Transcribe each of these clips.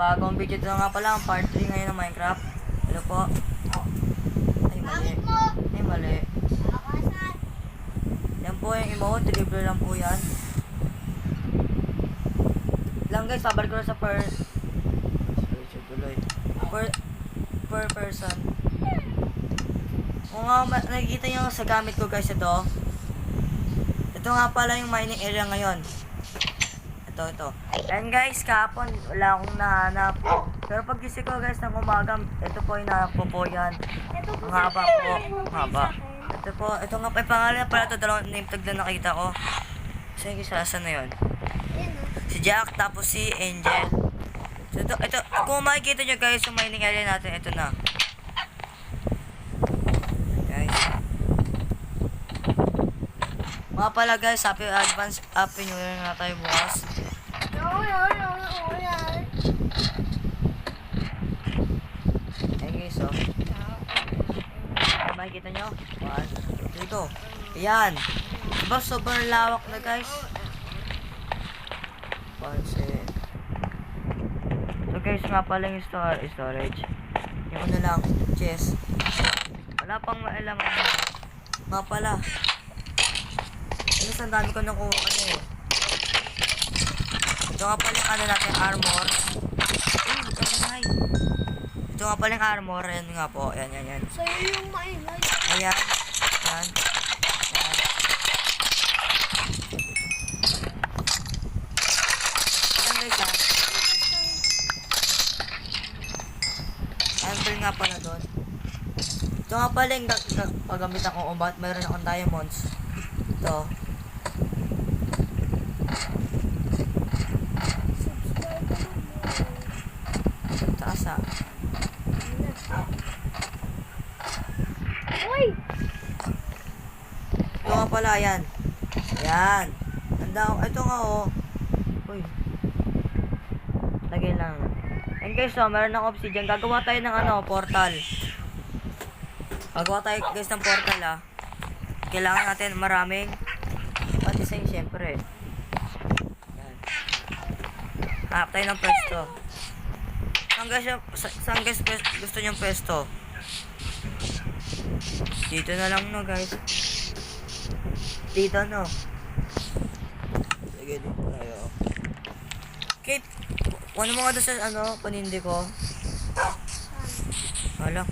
bagong video ito nga pala, ang part 3 ngayon ng Minecraft. Ano po? Ay, mali. Ay, mali. Yan po yung emote, deliver lang po yan. Lang guys, babalik ko na sa per... Per... Per person. Kung nga nakikita nyo sa gamit ko guys ito. Ito nga pala yung mining area ngayon. Ito, ito. And guys, kahapon wala akong nahanap. Pero pag gising ko guys ng umaga, ito po yung nahanap ko po yan. Ang haba po. Ang haba. Ito po, ito nga pa yung pangalan pala ito, dalawang name tag na nakita ko. Saan yung isa? Saan na yun? Si Jack, tapos si Angel. So ito, ito, kung makikita nyo guys, yung mining area natin, ito na. Mga pala guys, happy advance, happy new year na tayo bukas. Ayan guys, oh. Makikita nyo? One, go. Ayan. Diba sobrang lawak na guys? Set. So guys, nga pala yung stor storage. Yung ano lang, chest. Wala pang maalam. Nga pala. Ano sa dami ko nakuha ano eh. Ito nga pala yung ano natin, armor. Uy, magkamay. Ito nga pala yung armor. Ayan nga po. Ayan, ayan, ayan. Sa'yo yung maingay. Ayan. Ayan. Ha. Ayan nga pala doon. Ito nga pala yung gag- gag- paggamitan ko. Ubat, mayroon akong diamonds. Ito. Sa taas ha. Uy! Pala, yan. Yan. Handa ako. Ito nga, oh. Uy. Lagay lang. And guys, oh, meron ng obsidian. Gagawa tayo ng ano, portal. Gagawa tayo, guys, ng portal, ah. Kailangan natin maraming pa-design, syempre. Yan. Hanap tayo ng pwesto. Saan guys, saan guys gusto niyong pwesto? Dito na lang, no, guys. Dito, no. Sige, dito tayo. Kate, ano mo nga doon sa, ano, panindi ko? Wala.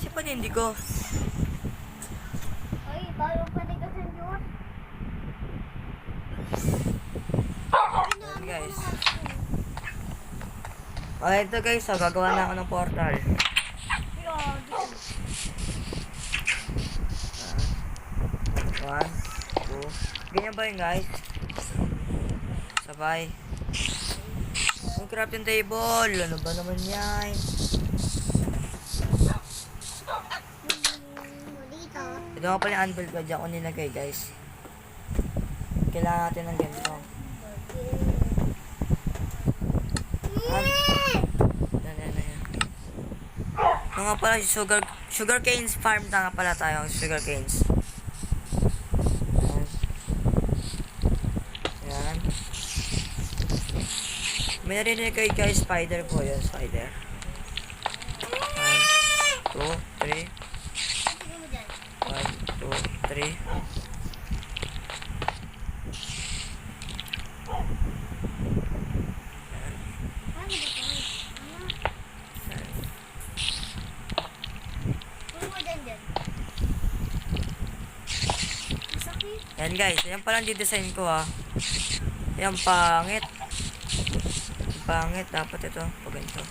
Si panindi ko. Uy, tayo panigasan yun. Ayan, guys. Okay, ito guys, oh, gagawa na ako ng portal. One, two. Ganyan ba yun, guys? Sabay. Yung crafting table. Ano ba naman yan? Ito nga pala yung anvil ko. Diyan ko nilagay, guys. Kailangan natin ng ganito. Yan. Yan, yan, yan. Ito nga pala, sugar, sugar canes farm na nga pala tayo. Sugar canes. Yan. Yan. May narinig kayo guys, spider po yun, spider. One, two, three. One, two, three. Ano ba ito? Ano? Puro mo dyan dyan. Guys, yan palang di-design ko ha. Yan pangit. Pangit, dapat ito. Pag ganito.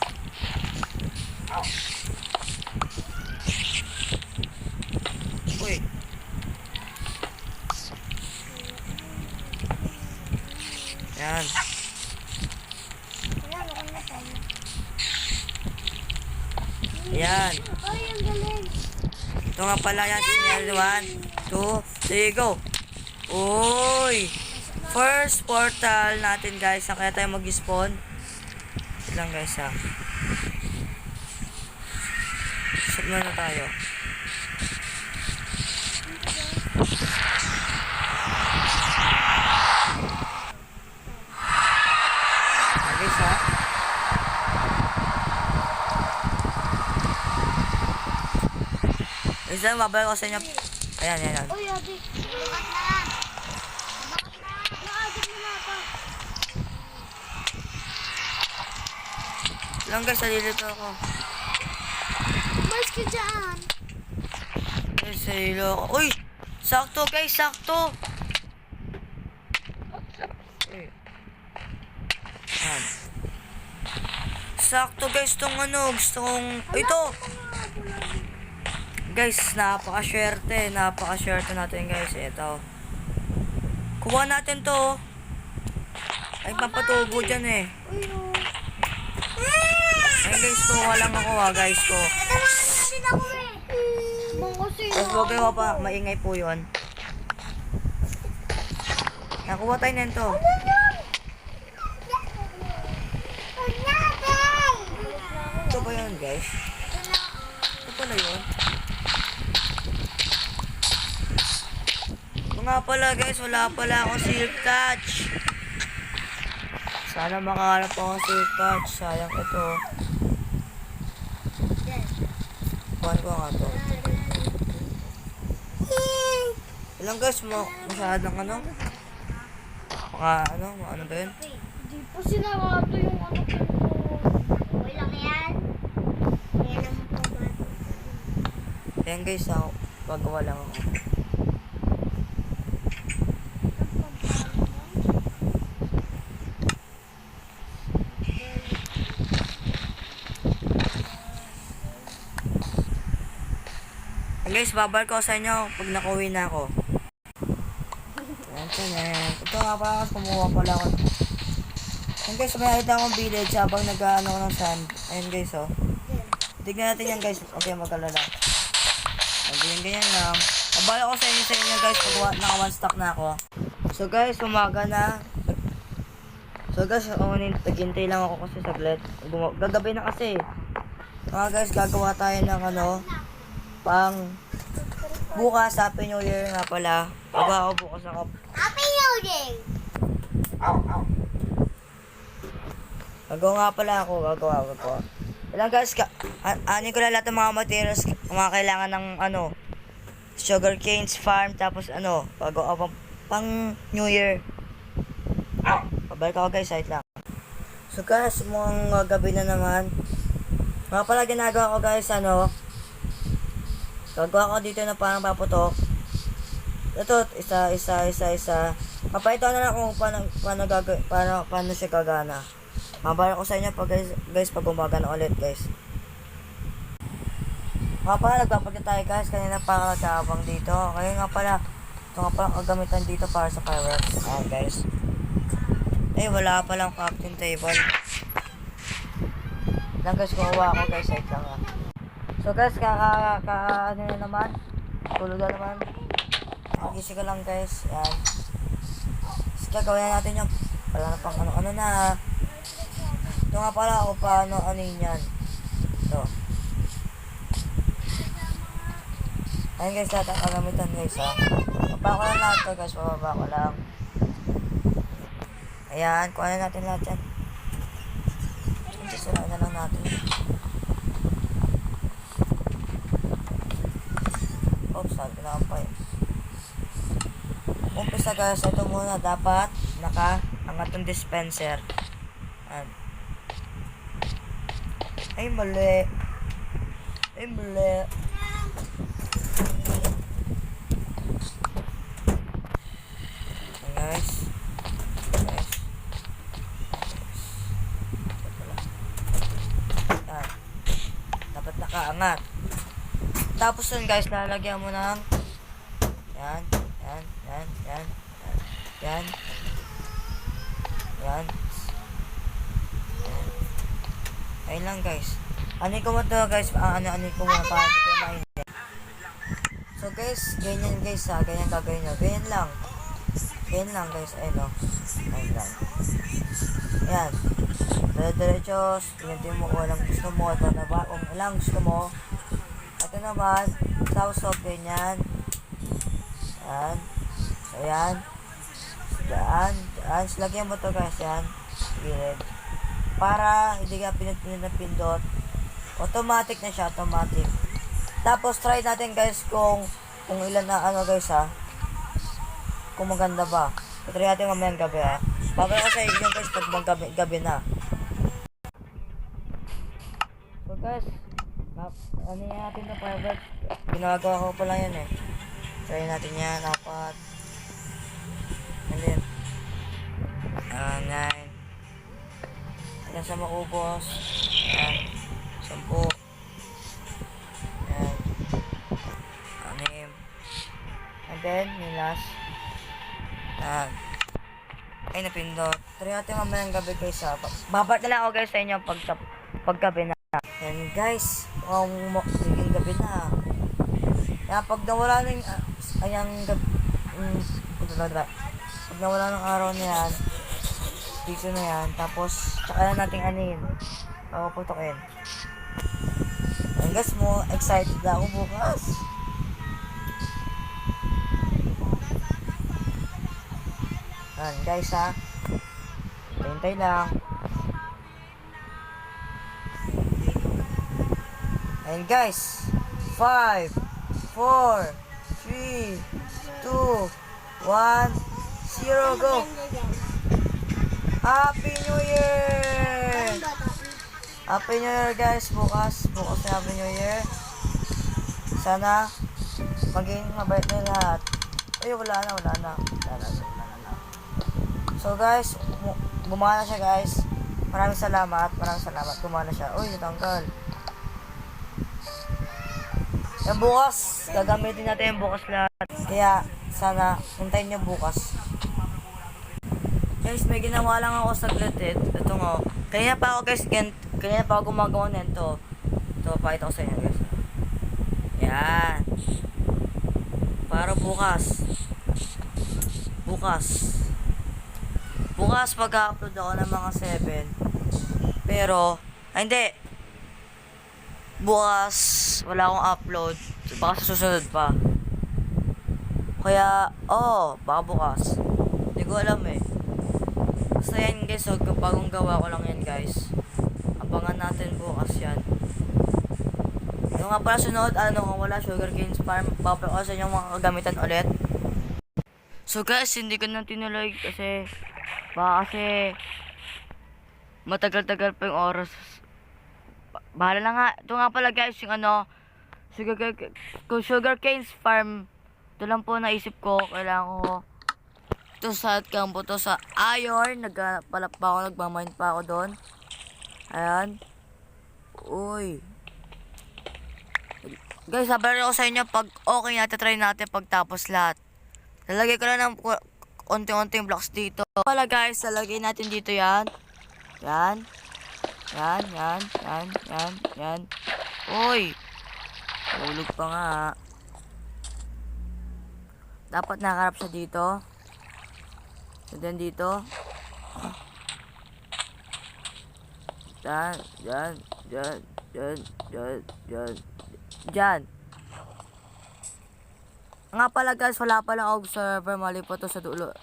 Uy. Yan. Wala, mukhang na tayo. Yan. Ay, ang galing. Ito nga pala yan. Sinyal. One, two, three, go. Uy! First portal natin guys. Saan kaya tayo mag-spawn? lang guys ah. ha. Shoot na tayo. Ah, guys ha. Guys ha, babalik ko sa inyo. Ayan, ayan. Uy, abi. Lang guys, nalilito ako. Mas ka dyan. Guys, nalilito ako. Uy! Sakto guys, sakto! Sakto guys, tong ano, gusto kong... Ito! Guys, napakaswerte, napakaswerte natin guys. Ito. Kuha natin to. Ay, papatubo dyan eh. Uy, oh. Ay guys, kuha lang ako ha guys ko. Tapos huwag kayo pa, maingay po yun. Nakuha tayo nito. Ito ba yun guys? Ito pala yun. Nga pala guys, wala pala akong silk touch. Sana makaharap ako silk touch. Sayang ito. Kuhan ko nga to. Ilang guys mo, masyadong ano? Mga ano, mga ano ba yun? Di pa sinarado yung ano ko. Okay lang yan. Yan ang. Ayan guys, ako, gagawa lang ako. Ayan guys, babalik ko sa inyo pag nakuwi na ako. Ayan. Ito nga pala, kumuha pala ako. Ayan guys, may nakita akong village habang nag-ano ko ng sand. Ayan guys, oh. Tignan natin yan guys. Okay, mag-alala. Ganyan, ganyan lang. Abala ko sa inyo sa inyo guys pag naka one stock na ako. So guys, umaga na. So guys, ako naghintay lang ako kasi saglit. Gagabi na kasi. Mga guys, gagawa tayo ng ano, pang bukas, Happy New Year nga pala. Gagawa ko bukas ako. Happy New Year! Gagawa nga pala ako, gagawa ko po. Ilang guys, ka, an anin ko na lahat ng mga materials, mga kailangan ng ano, sugar canes farm, tapos ano, gagawa pang, pang New Year. Pabalik ako guys, site lang. So guys, mukhang uh, gabi na naman. Mga pala ginagawa ko guys, ano, gagawa ko dito na parang paputok. Ito, isa, isa, isa, isa. Papayto na lang kung paano, paano, gaga, paano, paano siya gagana. Mabara ko sa inyo pag guys, guys pag umaga na ulit guys. Nga pala, nagpapagod tayo guys. Kanina pa nagkakabang dito. Kaya nga pala, ito nga pala ang gagamitan dito para sa fireworks. Ayan guys. Eh, wala palang captain table. Lang guys, kukuha ako guys. Site lang ah. So guys, kaka, kaka, ano na naman. Tulog na naman. Magising ka lang guys. Yan. Sige, gawin na natin yung wala na pang ano-ano na. Ito nga pala ako paano ano yun yan. Ito. Ayun guys, lahat ang kagamitan guys ha. Baba ko lang lahat to guys, bababa ko lang. Ayan, kuha na natin lahat yan. Sila na lang natin. Oops, sabi na pa eh. Umpisa guys, ito muna dapat naka angat yung dispenser. Ayan. Ay, mali. Ay, mali. Guys. Dapat nakaangat. Tapos yun guys, lalagyan mo ng yan, yan, yan, yan, yan, yan. Ayun lang guys. Ano ko mo to guys, ah, ano ano ko muna para di kayo mainit. So guys, ganyan guys ha, ganyan gagawin nyo. Ganyan lang. Ganyan lang guys, ayun o. Ayun lang. Yan. Dire-diretso, tingnan mo kung anong gusto mo. Ito na ba, kung ilang gusto mo. Ito naman, so ganyan. Yan. So yan. Yan. Yan. So, lagyan mo to guys, yan. Gilid. Para hindi ka pinit-pinit na pindot. Automatic na siya, automatic. Tapos try natin guys kung kung ilan na ano guys ha. Kung maganda ba. Try natin mamayang gabi ha. Babay ko sa inyo guys pag magabi gabi na. So guys, ano natin na private. Ginagawa ko pa lang yan eh. Try natin yan. Apat. And then, ah, nine. Hanggang sa maubos. Yan. Sampu. Yan. Anim. And then, yung last. Yan. Ay, napindot. Try natin mamayang gabi guys ha. Babat na lang ako guys sa inyo pag, paggabi na. Yan guys. Um, magiging gabi na. Kaya pag nawala na yung, uh, ayang gabi, um, diba? Pag nawala ng araw na yan, dito na yan, tapos, tsaka na natin anin. Papaputokin. Yan guys mo, excited na ako bukas. Yan guys ha. Hintay lang. And guys, 5, 4, 3, 2, 1, 0, go! Happy New Year! Happy New Year guys, bukas, bukas na Happy New Year. Sana, maging mabait na lahat. Ay, wala na, wala na. Wala na, wala na. So guys, gumana siya guys. Maraming salamat, maraming salamat. Gumana siya. Uy, natanggal. Yan bukas, gagamitin natin yung bukas lahat. Kaya, sana, hintayin nyo bukas. Guys, may ginawa lang ako saglit eh. Ito nga. Kaya pa ako guys, gan kaya pa ako gumagawa nito. Ito, pakita ko sa inyo guys. Yan. Para bukas. Bukas. Bukas pag-upload ako ng mga 7. Pero, ay, hindi. Bukas, wala akong upload. Baka susunod pa. Kaya, oh, baka bukas. Hindi ko alam eh. Basta yan guys, so bagong gawa ko lang yan guys. Abangan natin bukas yan. Yung nga pala sunod, ano, kung wala sugar canes farm, sa inyo mga kagamitan ulit. So guys, hindi ko na tinuloy kasi baka kasi matagal-tagal pa yung oras. Ba- Bahala na nga. Ito nga pala guys, yung ano, sugar, sugar canes farm, ito lang po naisip ko, kailangan ko ito sa campo to sa iron. Nagpalap pa ako, nagmamind pa ako doon. Ayan. Uy. Guys, sabi ko sa inyo, pag okay natin, try natin pagtapos lahat. Lalagay ko lang ng unti-unting blocks dito. Pala guys, lalagay natin dito yan. Yan. Yan, yan, yan, yan, yan. Uy. Hulog pa nga. Dapat nakakarap siya dito. And then dito. Yan, yan, yan, yan, yan, yan. Diyan. Nga pala guys, wala palang observer. Mali po to sa dulo.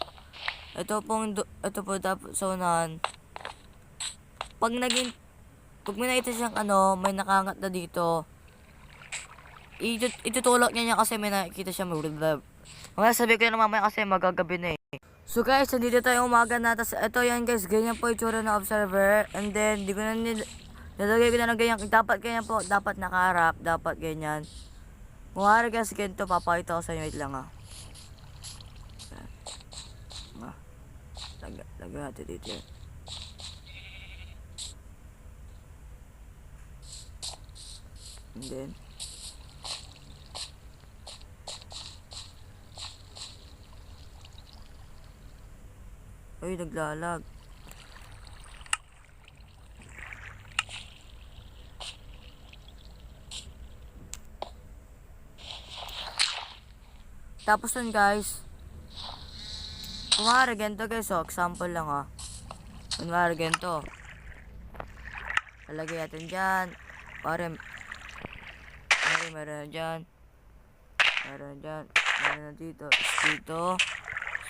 Ito pong, ito po dapat sa unahan. Pag naging, pag may nakita siyang ano, may nakangat na dito, itut itutulak niya niya kasi may nakikita siya Mga sabi ko na mamaya kasi magagabi na eh. So guys, nandito tayo umaga na. Tapos ito yan guys, ganyan po yung tsura ng observer. And then, di ko na nil... Nilagay ko na ng ganyan. Dapat ganyan po. Dapat nakaharap. Dapat ganyan. Kung hari guys, ganito. Papakita ko sa inyo. Wait lang ah. Ah. Lag natin dito yan. And then, Uy, naglalag. Tapos nun guys, kumari ganito guys, oh, example lang ah. Kumari ganito. Lalagay natin dyan. Pare, pare meron na dyan. Meron na dyan. Meron na dito. Dito.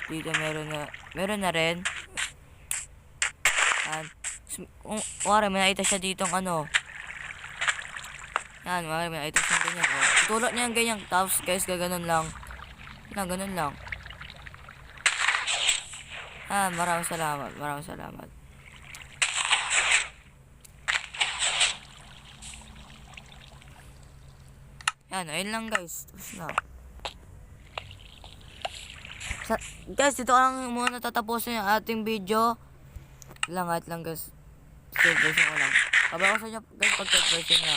Dito meron na, meron na rin. Yan. Kung, kumari may nakita siya ditong ano. Yan, may, may items na ganyan. Oh. Tutulak niya yung ganyan. Tapos guys, gaganon lang. Yan, ganun lang. Ah, maraming salamat. Maraming salamat. Yan, ayun lang guys. Tapos na. Sa, guys, dito lang muna tatapusin yung ating video. Lang, at lang guys. Third version ko lang. Kabay ko sa inyo guys pag third version na.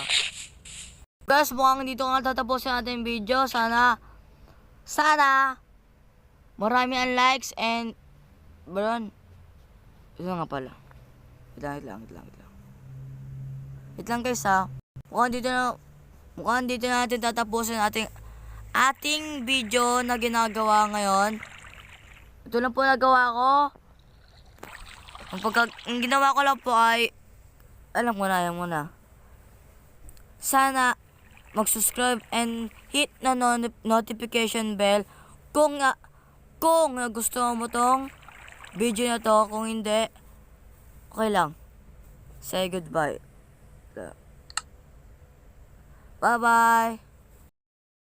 Guys, mukhang dito nga tatapusin yung ating video. Sana, sana, marami ang likes and, Baron, ito nga pala. Wait lang, wait lang, wait lang, wait lang. Wait lang guys ha. Mukhang dito na, mukhang dito na natin tatapusin ating, ating video na ginagawa ngayon. Ito lang po nagawa ko. Ang, pagka, ang ginawa ko lang po ay, alam mo na, alam mo na. Sana, mag-subscribe and hit na no- notification bell kung nga, kung gusto mo tong video na to. Kung hindi, okay lang. Say goodbye. Bye-bye.